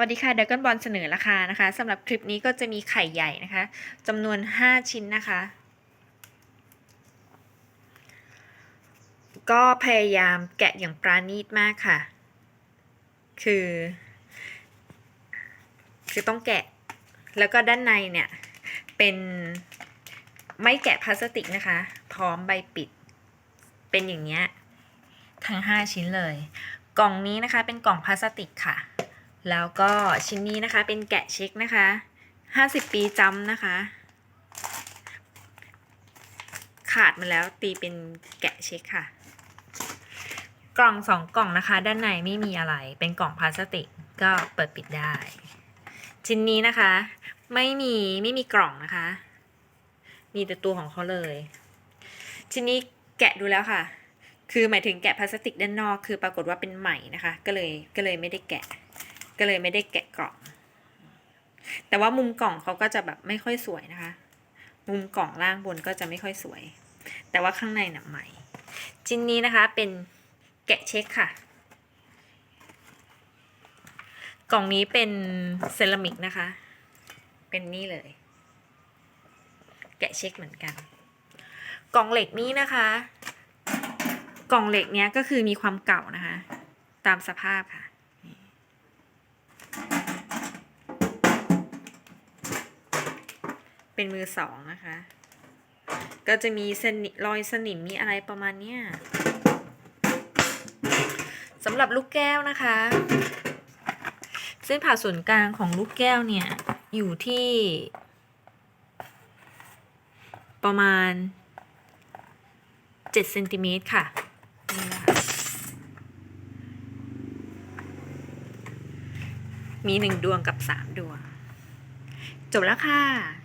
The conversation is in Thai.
วัสดีค่ะเด r ก o n บอลเสนอราคานะคะสำหรับคลิปนี้ก็จะมีไข่ใหญ่นะคะจำนวน 5 ชิ้นนะคะ ก็พยายามแกะอย่างปราณีตมากค่ะ คือ คือต้องแกะ แล้วก็ด้านในเนี่ย เป็นไม่แกะพลาสติกนะคะ พร้อมใบปิด เป็นอย่างเงี้ยทั้ง 5 ชิ้นเลย กล่องนี้นะคะเป็นกล่องพลาสติกค่ะ แล้วก็ชิ้นนี้นะคะเป็นแกะเช็คนะคะ50ปีจำนะคะ ขาดมาแล้วตีเป็นแกะเช็คค่ะ กล่องสองกล่องนะคะ ด้านในไม่มีอะไรเป็นกล่องพลาสติกก็เปิดปิดได้ ชิ้นนี้นะคะ ไม่มีไม่มีกล่องนะคะ มีแต่ตัวของเขาเลย ชิ้นนี้แกะดูแล้วค่ะ คือหมายถึงแกะพลาสติกด้านนอก คือปรากฏว่าเป็นใหม่นะคะ ก็เลยก็เลยไม่ได้แกะ ก็เลยไม่ได้แกะกล่อง แต่ว่ามุมกล่องเขาก็จะแบบไม่ค่อยสวยนะคะ มุมกล่องล่างบนก็จะไม่ค่อยสวย แต่ว่าข้างในหนักใหม่ ชิ้นนี้นะคะเป็นแกะเช็คค่ะ กล่องนี้เป็นเซรามิกนะคะ เป็นนี่เลย แกะเช็คเหมือนกัน กล่องเหล็กนี้นะคะ กล่องเหล็กเนี้ยก็คือมีความเก่านะคะ ตามสภาพค่ะ เป็นมือสองนะคะ ก็จะมีสนิรอยสนิมมีอะไรประมาณเนี้ยสำหรับลูกแก้วนะคะ เส้นผ่าศูนย์กลางของลูกแก้วเนี่ย อยู่ที่ ประมาณ7เซนติเมตรค่ะนี่นะคะมีหนึ่งดวงกับสามดวง จบแล้วค่ะ